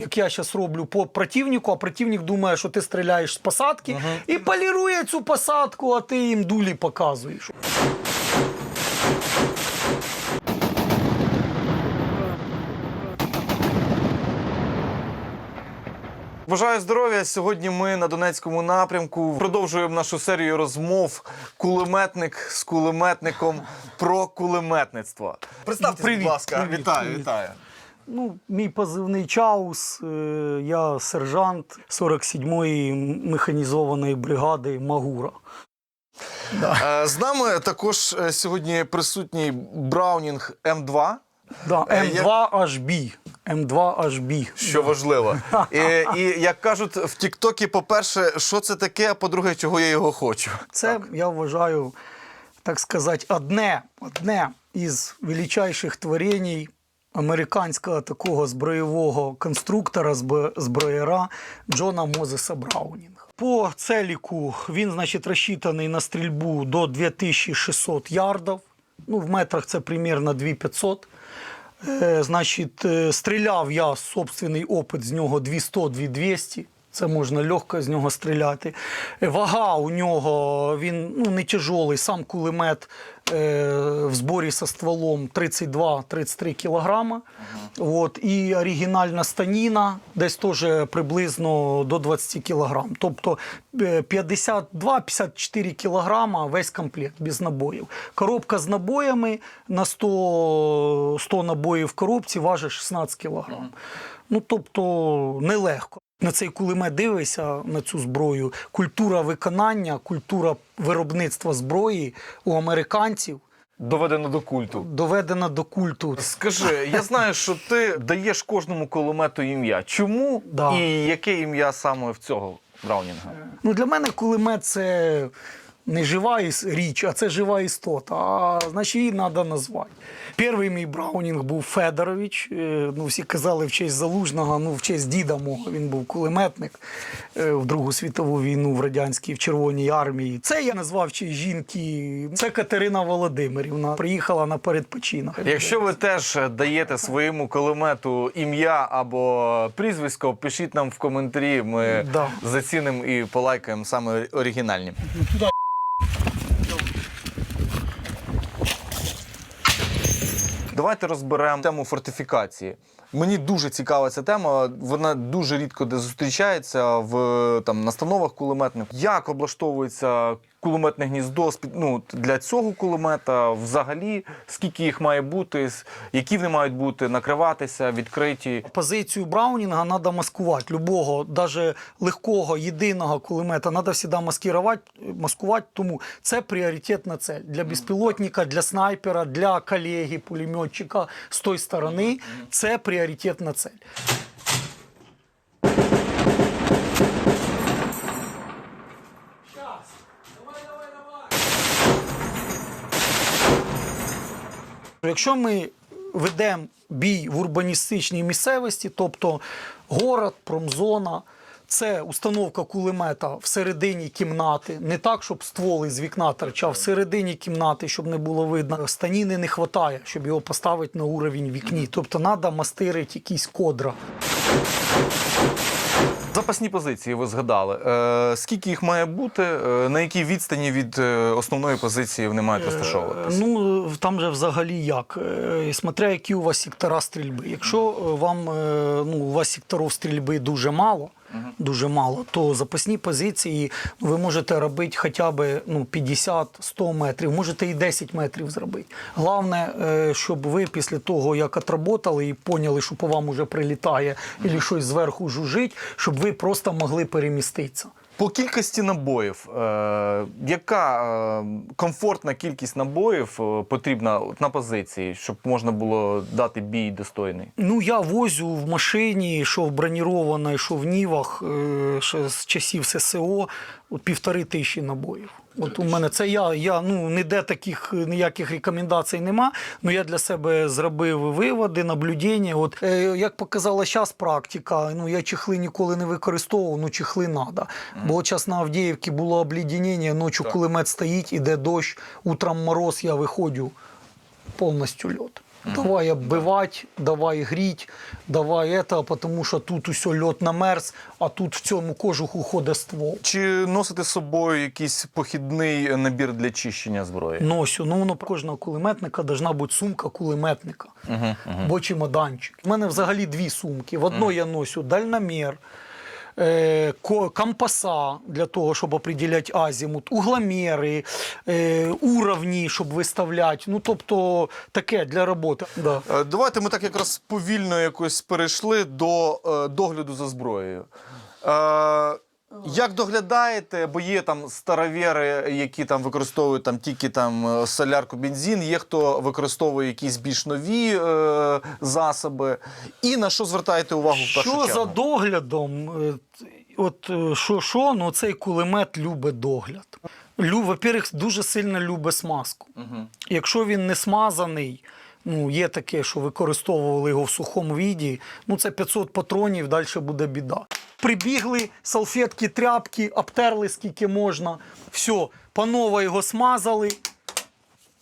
Як я зараз роблю по противнику, а противник думає, що ти стріляєш з посадки і полірує цю посадку, а ти їм дулі показуєш. Бажаю здоров'я. Сьогодні ми на Донецькому напрямку продовжуємо нашу серію розмов кулеметник з кулеметником про кулеметництво. Представтесь, привіт, будь ласка, привіт, вітаю, привіт. вітаю. Ну, мій позивний Чаус. е, Я сержант 47-ї механізованої бригади Магура. Е, З нами також е, сьогодні присутній Браунінг М2. Да, Е, М2HB. М2HB. Що важливо. І, і як кажуть в Тіктокі, по-перше, що це таке, а по-друге, чого я його хочу. Це, я вважаю, так сказати, одне, одне із величайших творень американського такого зброєвого конструктора, зб- зброєра Джона Мозеса Браунінга. По целіку він, значить, розчитаний на стрільбу до 2600 ярдів. Ну, в метрах це примерно 2500. Е, значить, е, стріляв я собственний опит з нього 200-2200. Це можна легко з нього стріляти. Е, Вага у нього він ну, не тяжолий, сам кулемет е, в зборі со стволом 32-33 кілограма. От, і оригінальна станіна десь теж приблизно до 20 кілограм. Тобто е, 52-54 кілограма весь комплект без набоїв. Коробка з набоями на 100, 100 набоїв в коробці важить 16 кілограм. Ну тобто нелегко. На цей кулемет дивишся на цю зброю. Культура виконання, культура виробництва зброї у американців Доведено до культу. доведена до культу. Скажи, я знаю, що ти даєш кожному кулемету ім'я. Чому Да. і яке ім'я саме в цього Браунінга? Ну, для мене кулемет це не жива річ, а це жива істота. А значить її треба назвати. Перший мій Браунінг був Федорович. Е, Ну, всі казали в честь залужного, ну в честь діда мого. Він був кулеметник е, в Другу світову війну в радянській в Червоній армії. Це я назвав в честь жінки. Це Катерина Володимирівна. Приїхала на передпочинок. Якщо ви теж даєте своєму кулемету ім'я або прізвисько, пишіть нам в коментарі. Ми Да. зацінимо і полайкаємо саме оригінальні. Давайте розберемо тему фортифікації. Мені дуже цікава ця тема. Вона дуже рідко де зустрічається в там настановах кулеметних. Як облаштовується кулеметне гніздо ну, для цього кулемета? Взагалі, скільки їх має бути, які вони мають бути, накриватися, відкриті. Позицію Браунінга треба маскувати. Любого, навіть легкого, єдиного кулемета треба завжди маскувати, маскувати, тому це пріоритетна цель. Для безпілотника, для снайпера, для колеги, пулеметчика з тої сторони це пріоритетна цель. Якщо ми ведемо бій в урбаністичній місцевості, тобто город, промзона, це установка кулемета всередині кімнати, не так, щоб стволи з вікна торчав, всередині кімнати, щоб не було видно. Станіни не вистачає, щоб його поставити на уровень вікні. Тобто треба мастерити якісь кодра. Запасні позиції ви згадали. Е, скільки їх має бути? Е, на якій відстані від е, основної позиції вони мають розташовуватися? Ну там же взагалі як. Е, Смотря які у вас сектора стрільби. Якщо е, вам е, ну, у вас секторів стрільби дуже мало. Дуже мало, то запасні позиції ви можете робити хоча б ну, 50-100 метрів, можете і 10 метрів зробити. Головне, е, щоб ви після того, як отработали і поняли, що по вам уже прилітає, або щось зверху жужить, щоб ви просто могли переміститися. По кількості набоїв, е, яка е, комфортна кількість набоїв е, потрібна на позиції, щоб можна було дати бій достойний? Ну, я возю в машині, що в бронірованій, що в Нівах, е, ще з часів ССО, півтори тисячі набоїв. От у мене це я, я ну ніде таких ніяких рекомендацій нема. Ну я для себе зробив виводи, наблюдення. От е, як показала зараз практика, ну я чехли ніколи не використовував, ну чехли треба. Бо час на Авдіївці було обледеніння, ночі кулемет стоїть, іде дощ, утром мороз, я виходжу повністю льот. Давай оббивати, давай гріть, давай это, тому що тут усе льот намерз, а тут в цьому кожуху ходить ствол. Чи носити з собою якийсь похідний набір для чищення зброї? Носю. Ну, воно кожного кулеметника должна бути сумка кулеметника Угу, угу. або чемоданчик. У мене взагалі дві сумки. В одной я носю дальномір, е, ко- компаса для того, щоб определяти азімут, угломери, е, уровні, щоб виставляти. Ну, тобто таке для роботи. Да. Е, Давайте ми так якраз повільно якось перейшли до е, догляду за зброєю. Е, як доглядаєте, бо є там старовіри, які там використовують там тільки там е, солярку, бензин, є хто використовує якісь більш нові е, засоби. І на що звертаєте увагу в першу Що за доглядом? Е, От е, що, що, ну цей кулемет любить догляд. Лю, во-первых, дуже сильно любить смазку. Мгм. Якщо він не смазаний, ну є таке, що використовували його в сухому віді, ну це 500 патронів, далі буде біда. Прибігли, салфетки, тряпки, обтерли скільки можна. Все, панове його смазали,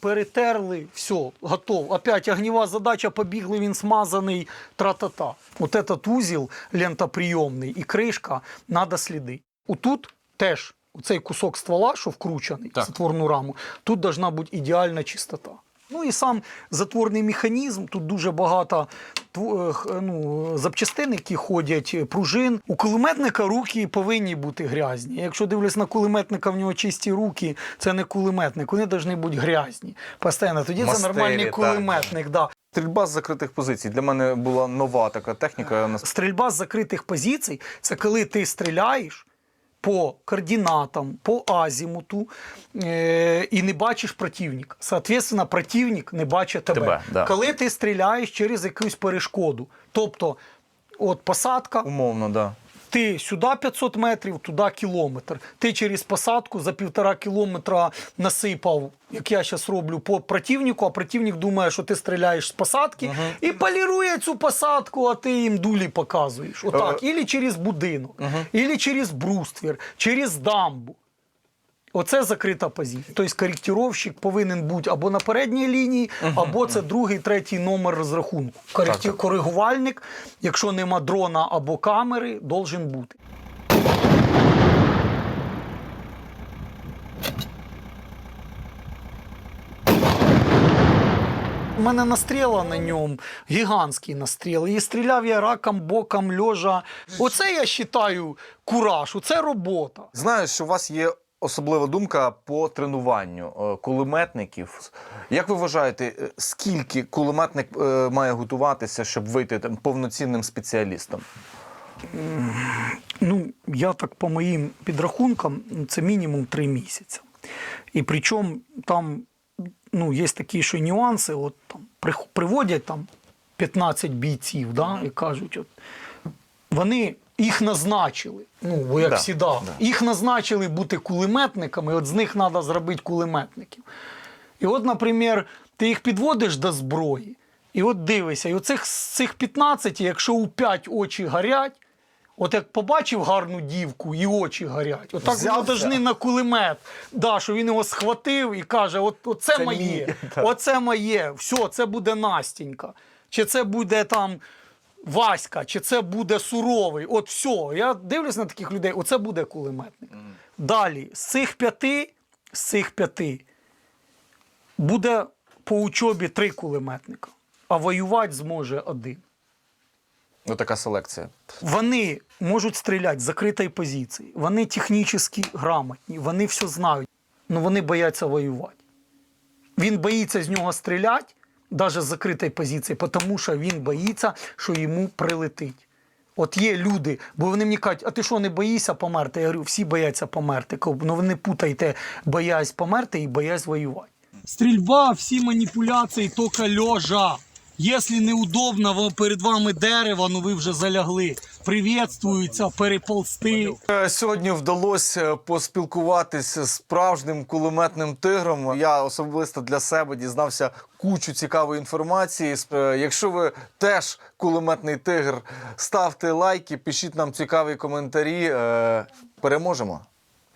перетерли, все, готов. Опять огнева задача, побігли, він смазаний, тра-та-та. Вот этот узел лентоприйомний і кришка, треба слідити. Отут теж цей кусок ствола, що вкручений Так. в затворну раму, тут должна бути ідеальна чистота. Ну і сам затворний механізм, тут дуже багато тво- е, ну, запчастин, які ходять, е, пружин. У кулеметника руки повинні бути грязні. Якщо дивлюсь на кулеметника, в нього чисті руки, це не кулеметник, вони повинні бути грязні. Постійно. Тоді Мастері, це нормальний так. кулеметник. Да. Стрільба з закритих позицій для мене була нова така техніка. Стрільба з закритих позицій це коли ти стріляєш по координатам, по азімуту е- і не бачиш противника. Соответственно, противник не бачить тебе. Тебе, да. Коли ти стріляєш через якусь перешкоду. Тобто, от посадка, Умовно, да. Ти сюди 500 метрів, туди кілометр. Ти через посадку за півтора кілометра насипав, як я зараз роблю, по противнику, а противник думає, що ти стріляєш з посадки і полірує цю посадку, а ти їм дулі показуєш. Отак. Е. Ілі через будинок, ілі через бруствір, через дамбу. Оце закрита позиція. Тобто коректировщик повинен бути або на передній лінії, або це другий, третій номер розрахунку. Коректі... Коригувальник, якщо нема дрона або камери, должен бути. У мене настріла на ньому гігантський настріл. І стріляв я раком, боком, льожа. Оце я вважаю кураж, оце робота. Знаю, що у вас є особлива думка по тренуванню е, кулеметників. Як ви вважаєте, е, скільки кулеметник е, має готуватися, щоб вийти там, повноцінним спеціалістом? Ну, я так по моїм підрахункам, це мінімум три місяці. І причому там ну, є такі ще нюанси, от там приводять там 15 бійців, да, і кажуть, от, вони їх назначили. Ну, бо як Да, завжди, да. їх назначили бути кулеметниками, от з них треба зробити кулеметників. І от, наприклад, ти їх підводиш до зброї, і от дивишся, і оцих з цих 15, якщо у 5 очі горять, от як побачив гарну дівку і очі горять, отак Взявся. должны на кулемет. Да, що він його схватив і каже: от, оце Це моє, мій, оце моє, все, це буде Настінька. Чи це буде там Васька, чи це буде суровий. От все. Я дивлюсь на таких людей, оце буде кулеметник. Далі, з цих п'яти, з цих п'яти буде по учобі три кулеметника, а воювати зможе один. Ну, така селекція. Вони можуть стріляти з закритої позиції, вони технічно грамотні, вони все знають, але вони бояться воювати. Він боїться з нього стріляти, навіть з закритої позиції, тому що він боїться, що йому прилетить. От є люди, бо вони мені кажуть, а ти що не боїшся померти? Я говорю, всі бояться померти. Ну ви не путайте боясь померти і боясь воювати. Стрільба, всі маніпуляції, тільки льожа. Якщо неудобно, во- перед вами дерево, ну ви вже залягли. Привітствуються, переползти. Е, Сьогодні вдалося поспілкуватися з справжнім кулеметним тигром. Я особисто для себе дізнався кучу цікавої інформації. Е, Якщо ви теж кулеметний тигр, ставте лайки, пишіть нам цікаві коментарі. Е, Переможемо.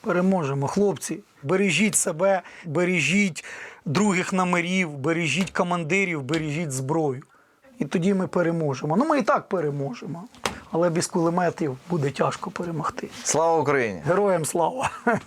Переможемо, хлопці. Бережіть себе, бережіть других номерів, бережіть командирів, бережіть зброю. І тоді ми переможемо. Ну, ми і так переможемо. Але без кулеметів буде тяжко перемогти. Слава Україні! Героям слава!